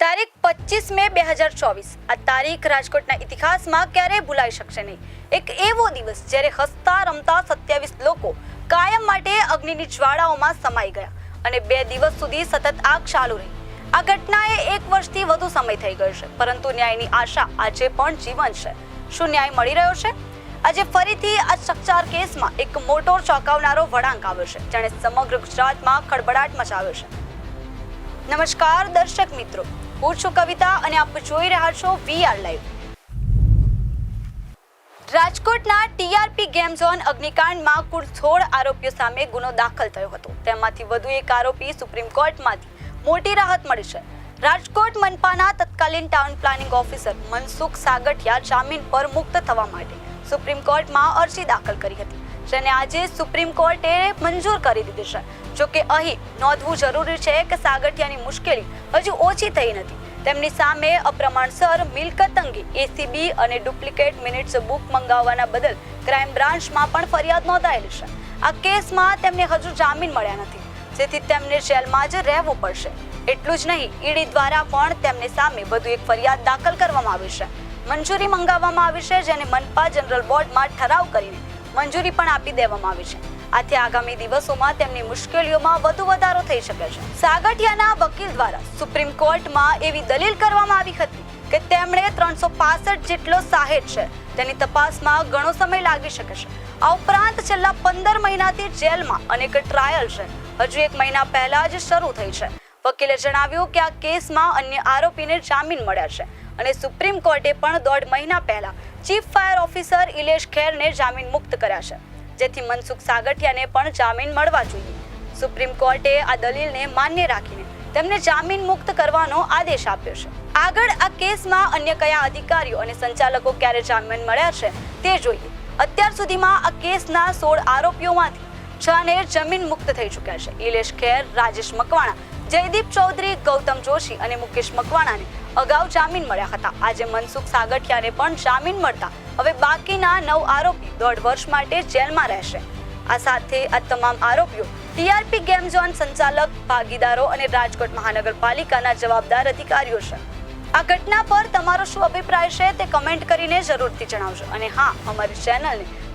તારીખ પચીસ મે બે હજાર ચોવીસ. આ તારીખ રાજકોટના ઇતિહાસમાં ક્યારેય ભૂલાઈ શકશે નહીં. એક એવો દિવસ જ્યારે હસતા રમતા સત્યાવીસ લોકો કાયમ માટે અગ્નિની જ્વાળાઓમાં સમાઈ ગયા અને બે દિવસ સુધી સતત આગ ચાલુ રહી. આ ઘટનાએ એક વર્ષથી વધુ સમય થઈ ગયો છે, પરંતુ ન્યાયની આશા આજે પણ જીવંત છે. શું ન્યાય મળી રહ્યો છે? આજે ફરીથી આ ચકચાર કેસમાં એક મોટો ચોંકાવનારો વળાંક આવ્યો છે, જેણે સમગ્ર ગુજરાતમાં ખળબળાટ મચાવ્યો છે. નમસ્કાર દર્શક મિત્રો. હું છું કવિતા અને આપ જોઈ રહ્યા છો વીઆર લાઈવ રાજકોટના ટીઆરપી ગેમ ઝોન અગ્નિકાંડમાં કુલ સોળ આરોપીઓ સામે ગુનો દાખલ થયો હતો. તેમાંથી વધુ એક આરોપી સુપ્રીમ કોર્ટમાંથી મોટી રાહત મળી છે. રાજકોટ મનપાના તત્કાલીન town planning officer Mansukh Sagathiya જામીન પર મુક્ત થવા માટે સુપ્રીમ કોર્ટમાં અરજી દાખલ કરી હતી. જેને આજે સુપ્રીમ કોર્ટે મંજૂર કરી દીધી છે. જો કે અહીં નોંધવું જરૂરી છે કે સાગઠિયાની મુશ્કેલી હજુ ઓછી થઈ નથી. તેમની સામે અપ્રમાણસર મિલકત અંગે એસીબી અને ડુપ્લિકેટ મિનિટ્સ બુક મંગાવવાના બદલ ક્રાઇમ બ્રાન્ચમાં પણ ફરિયાદ નોંધાયેલી છે. આ કેસમાં તેમને હજુ જામીન મળ્યા નથી. જેથી તેમને જેલમાં જ રહેવું પડશે. એટલું જ નહીં, ઈડી દ્વારા પણ તેમની સામે વધુ એક ફરિયાદ દાખલ કરવામાં આવી છે. મંજૂરી મંગાવવામાં આવી છે, જેને મનપા જનરલ બોર્ડમાં ઠરાવ કરીને મંજૂરી પણ આપી દેવામાં આવી છે. આથી આગામી દિવસોમાં તેમની મુશ્કેલીઓમાં વધુ વધારો થઈ શકે છે. સાગઠિયાના વકીલ દ્વારા સુપ્રીમ કોર્ટમાં એવી દલીલ કરવામાં આવી હતી કે તેમણે ત્રણસો પાસઠ જેટલો સાહેબ છે, તેની તપાસમાં ઘણો સમય લાગી શકે છે. આ ઉપરાંત છેલ્લા પંદર મહિનાથી જેલમાં અનેક ટ્રાયલ છે. હજુ એક મહિના પહેલા જ શરૂ થઈ છે. વકીલે જણાવ્યું કે આ કેસમાં અન્ય આરોપીને જામીન મળ્યા છે અને સુપ્રીમ કોર્ટે પણ દોઢ મહિના પહેલા ચીફ ફાયર ઓફિસર ઇલેશ ખેરને જામીન મુક્ત કર્યા છે. જેથી મનસુખ સાગઠિયાને પણ જામીન મળવા જોઈએ. સુપ્રીમ કોર્ટે આ દલીલને માન્ય રાખીને તેમને જામીન મુક્ત કરવાનો આદેશ આપ્યો છે. આગળ આ કેસમાં અન્ય કયા અધિકારીઓ અને સંચાલકો ક્યારે જામીન મળ્યા છે તે જોઈએ. અત્યાર સુધીમાં આ કેસના સોળ આરોપીઓમાંથી છ જમીન મુક્ત થઈ ચૂક્યા છે. ઇલેશ ખેર, રાજેશ મકવાણા, જયદીપ ચૌધરી, ગૌતમ જોશી અને મુકેશ મકવાણાને અગાઉ જામીન મળ્યા હતા. આજે મનસુખ સાગઠિયાને પણ જામીન મળતા હવે બાકીના નવ આરોપી દોઢ વર્ષ માટે જેલમાં રહેશે. આ સાથે આ તમામ આરોપીઓ ટીઆરપી ગેમ ઝોન સંચાલક, ભાગીદારો અને રાજકોટ મહાનગરપાલિકાના જવાબદાર અધિકારીઓ છે. આ ઘટના પર તમારો શું અભિપ્રાય છે તે કમેન્ટ કરીને જરૂરથી જણાવજો. અને હા, અમારી ચેનલને